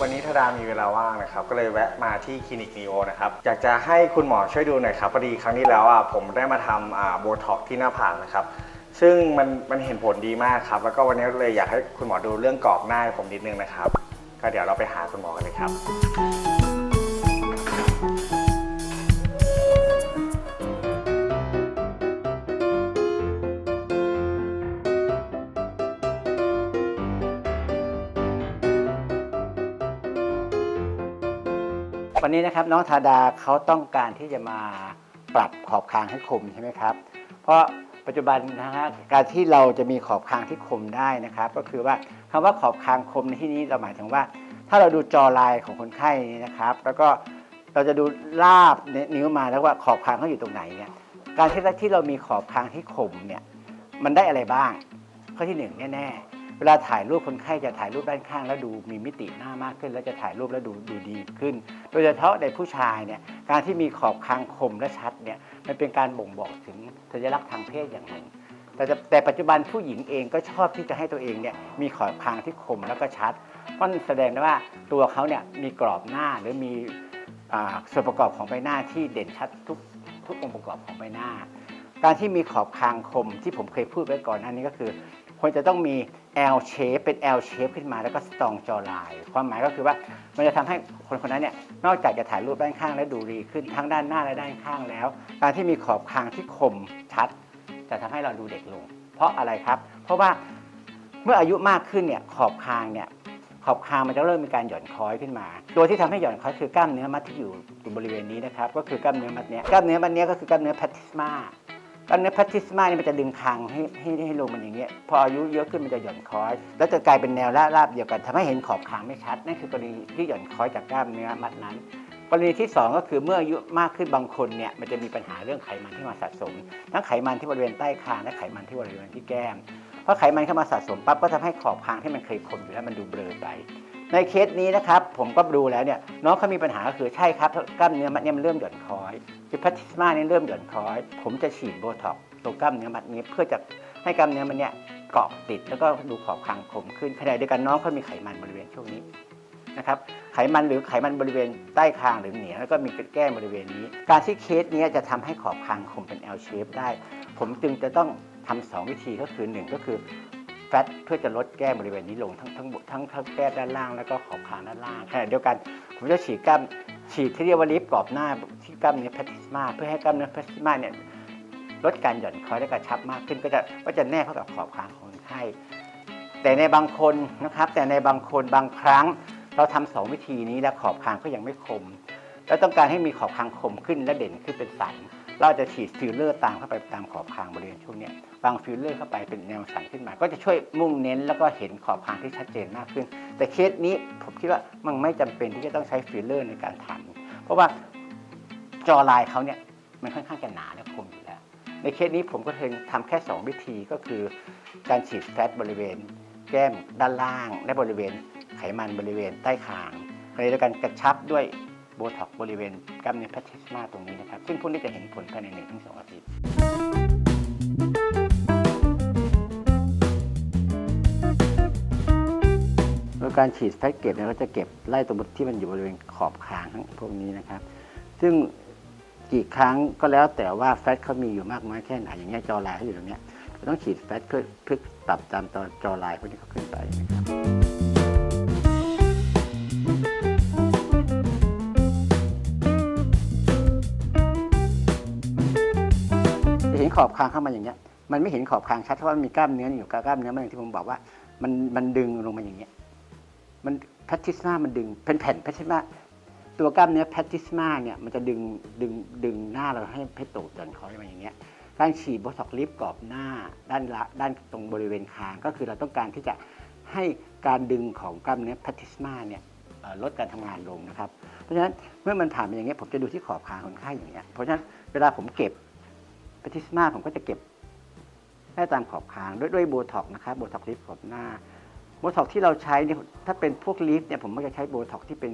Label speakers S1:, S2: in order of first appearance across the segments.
S1: วันนี้ธดามีเวลาว่างนะครับ ก็เลยแวะมาที่คลินิกนีโอนะครับ อยากจะให้คุณหมอช่วยดูหน่อยครับพอดีครั้งที่แล้วอะผมได้มาทำอ่าโบท็อกที่หน้าผากนะครับ ซึ่งมันมันเห็นผลดีมากครับ แล้วก็วันนี้เลยอยากให้คุณหมอดูเรื่องกรอบหน้าให้ผมนิดนึงนะครับ ก็เดี๋ยวเราไปหาคุณหมอกันเลยครับ
S2: วันนี้นะครับน้องธาดาเขาต้องการที่จะมาปรับขอบคางให้คมใช่ไหมครับ เพราะปัจจุบันนะฮะการที่เราจะมีขอบคางที่คมได้นะครับ ก็คือว่าคำว่าขอบคางคมในที่นี้เราหมายถึงว่า ถ้าเราดูจอลายของคนไข้นี่นะครับ แล้วก็เราจะดูลาบนิ้วมาแล้วว่าขอบคางเขาอยู่ตรงไหนเนี่ยการที่ที่เรามีขอบคางที่คมเนี่ยมันได้อะไรบ้าง ข้อที่หนึ่งแน่ๆ เวลาถ่ายรูปคนไข้จะถ่ายรูปด้านข้างแล้วดูมีมิติหน้ามากขึ้น แล้วจะถ่ายรูปแล้วดูดูดีขึ้น โดยเฉพาะในผู้ชายเนี่ยการที่มีขอบคางคมและชัดเนี่ยมันเป็นการบ่งบอกถึงสัญลักษณ์ทางเพศอย่างหนึ่งแต่แต่ปัจจุบันผู้หญิงเองก็ชอบที่จะให้ตัวเองเนี่ยมีขอบคางที่คมแล้วก็ชัดเพราะนั่นแสดงได้ว่าตัวเขาเนี่ยมีกรอบหน้าหรือมีอ่าส่วนประกอบของใบหน้าที่เด่นชัดทุกทุกองค์ประกอบของใบหน้า การที่มีขอบคางคมที่ผมเคยพูดไว้ก่อนหน้านี้ก็คือ ควรจะต้องมี L shape เป็น L shape ขึ้นมาแล้วก็ strong jawline ความหมายก็คือว่ามันจะทำให้คนคนนั้นเนี่ยนอกจากจะถ่ายรูปด้านข้างและดูดีขึ้นทั้งด้านหน้าและด้านข้างแล้ว การที่มีขอบคางที่คมชัด จะทำให้เราดูเด็กลง เพราะอะไรครับ เพราะว่าเมื่ออายุมากขึ้นเนี่ยขอบคางเนี่ยขอบคางมันจะเริ่มมีการหย่อนคล้อยขึ้นมา ตัวที่ทำให้หย่อนคล้อยคือกล้ามเนื้อมัดที่อยู่บริเวณนี้นะครับ ก็คือกล้ามเนื้อมัดเนี้ย กล้ามเนื้อมัดเนี้ยก็คือกล้ามเนื้อแพทิสมา กล้ามเนื้อแพทิสมาเนี่ยมันจะดึงคางให้ให้ให้ลงมันอย่างเงี้ยพออายุเยอะขึ้นมันจะหย่อนคล้อย แล้วจะกลายเป็นแนวราบๆเดียวกันทำให้เห็นขอบคางไม่ชัดนั่นคือกรณีที่หย่อนคล้อยจากกล้ามเนื้อมัดนั้นกรณีที่ 2 ก็คือเมื่ออายุมากขึ้นบางคนเนี่ยมันจะมีปัญหาเรื่องไขมันที่มาสะสม ทั้งไขมันที่บริเวณใต้คางและไขมันที่บริเวณที่แก้มเพราะไขมันเข้ามาสะสมปั๊บก็ทำให้ขอบคางที่มันเคยคมอยู่แล้วมันดูเบลอไป ในเคสนี้นะครับผมก็ดูแล้วเนี่ยน้องเขามีปัญหาก็คือใช่ครับกล้ามเนื้อมัดเนี่ยมันเริ่มหย่อนคล้อยคือพัทิสมาเนี่ยเริ่มหย่อนคล้อย ผมจะฉีดโบท็อกตรงกล้ามเนื้อมัดนี้เพื่อจะให้กล้ามเนื้อมันเนี่ยเกาะติดแล้วก็ดูขอบคางคมขึ้นขณะเดียวกันน้องเขามีไขมันบริเวณช่วงนี้นะครับไขมันหรือไขมันบริเวณใต้คางหรือเหนียแล้วก็มีแก้มบริเวณนี้ การที่เคสนี้จะทำให้ขอบคางคมเป็น L shape ได้ ผมจึงจะต้องทำสองวิธีก็คือ 1 ก็คือ แฟตเพื่อจะลดแก้มบริเวณนี้ลงทั้งทั้งทั้งทั้งแก้มด้านล่างแล้วก็ขอบคางด้านล่างขณะเดียวกันผมจะฉีดกล้ามฉีดที่เรียกว่าลิฟต์กรอบหน้าที่กล้ามเนื้อแพทิสมาเพื่อให้กล้ามเนื้อแพทิสมาเนี่ยลดการหย่อนคล้อยและกระชับมากขึ้นก็จะก็จะแนบเข้ากับขอบคางของคนไข้แต่ในบางคนนะครับ แต่ในบางคนบางครั้ง เราทำสองวิธีนี้แล้วขอบคางก็ยังไม่คม แล้วต้องการให้มีขอบคางคมขึ้นและเด่นขึ้นเป็นสัน เราจะฉีดฟิลเลอร์ตามเข้าไปตามขอบคางบริเวณช่วงนี้ยบางฟิลเลอร์เข้าไปเป็นแนวสันขึ้นมา ก็จะช่วยมุ่งเน้นแล้วก็เห็นขอบคางที่ชัดเจนมากขึ้น แต่เคสนี้ผมคิดว่ามันไม่จำเป็นที่จะต้องใช้ฟิลเลอร์ในการทำเพราะว่าจอลายเขาเนี่ยมันค่อนข้างจะหนาและคมอยู่แล้ว ในเคสนี้ผมก็เพียงทำแค่ 2 วิธีก็คือ การฉีดแฟตบริเวณ แก้มด้านล่าง และบริเวณไขมันบริเวณใต้คางขณะเดียวกันกระชับด้วย บท็อกบริเวณกล้ามเนื้อแพทิสมาตรงนี้นะครับ ซึ่งพวกนี้จะเห็นผลภายใน1-2อาทิตย์โดยการฉีดแฟตเก็บเนี่ยเราจะเก็บไล่ตรงที่มันอยู่บริเวณขอบคางทั้งพวกนี้นะครับ ซึ่งกี่ครั้งก็แล้วแต่ว่าแฟตเขามีอยู่มากน้อยแค่ไหนอย่างเงี้ยจอลายเขาอยู่ตรงเนี้ยต้องฉีดแฟตเพื่อปรับตามตัวจอลายพวกนี้เขาขึ้นไปนะครับ อบคางเข้ามาอย่างเงี้ย มันไม่เห็นขอบคางชัดเพราะมันมีกล้ามเนื้ออยู่กล้ามเนื้อมันอย่างที่ผมบอกว่า มันมันดึงลงมาอย่างเงี้ย มันแพทติสมามันดึงเป็นแผ่นแพทติสมาตัวกล้ามเนื้อแพทติสมาเนี่ยมันจะดึงดึงดึงหน้าเราให้เพชรโตกจนคอยมาอย่างเงี้ยการฉีดโบท็อกลิฟกรอบหน้าด้านละด้านตรงบริเวณคางก็คือเราต้องการที่จะให้การดึงของกล้ามเนื้อแพทติสมาเนี่ยลดการทำงานลงนะครับ เพราะฉะนั้นเมื่อมันผ่านมาอย่างเงี้ยผมจะดูที่ขอบคางคนไข้อย่างเงี้ยเพราะฉะนั้นเวลาผมเก็บ แพทิสมาผมก็จะเก็บได้ตามขอบคางด้วยด้วยโบท็อกนะครับโบท็อกลิฟต์กรอบหน้าโบท็อกที่เราใช้เนี่ยถ้าเป็นพวกลิฟต์เนี่ยผมก็จะใช้โบท็อกที่เป็น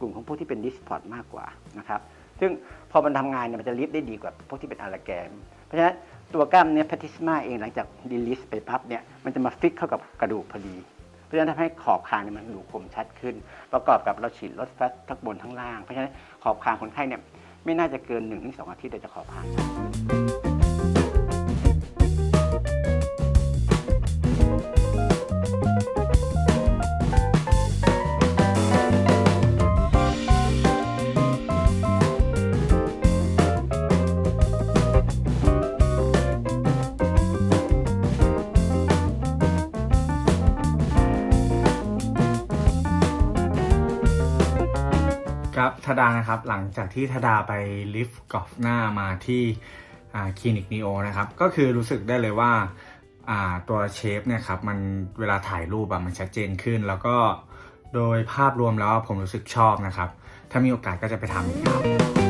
S2: กลุ่มของพวกที่เป็นดิสพอร์ตมากกว่านะครับซึ่งพอมันทำงานเนี่ยมันจะลิฟต์ได้ดีกว่าพวกที่เป็นอะลาแกน เพราะฉะนั้นตัวกล้ามเนื้อแพทิสมาเองหลังจากดีลิสไปปั๊บเนี่ยมันจะมาฟิกเข้ากับกระดูกพอดีเพราะฉราะฉะนั้นทำให้ขอบคางเนี่ยมันดูคมชัดขึ้น ประกอบกับเราฉีดลดแฟตทั้งบนทั้งล่าง เพราะฉะนั้นขอบคางคนไข้เนี่ย ไม่น่าจะเกิน1นถึงสอาทิตย์เดี๋ยวจะขอผ่านครับ
S1: ครับธดานะครับหลังจากที่ธดาไปลิฟต์กอล์ฟหน้ามาที่คลินิกนีโอนะครับก็คือรู้สึกได้เลยว่าตัวเชฟเนี่ยครับมันเวลาถ่ายรูปอะมันชัดเจนขึ้น แล้วก็โดยภาพรวมแล้วผมรู้สึกชอบนะครับ ถ้ามีโอกาสก็จะไปทำอีกครับ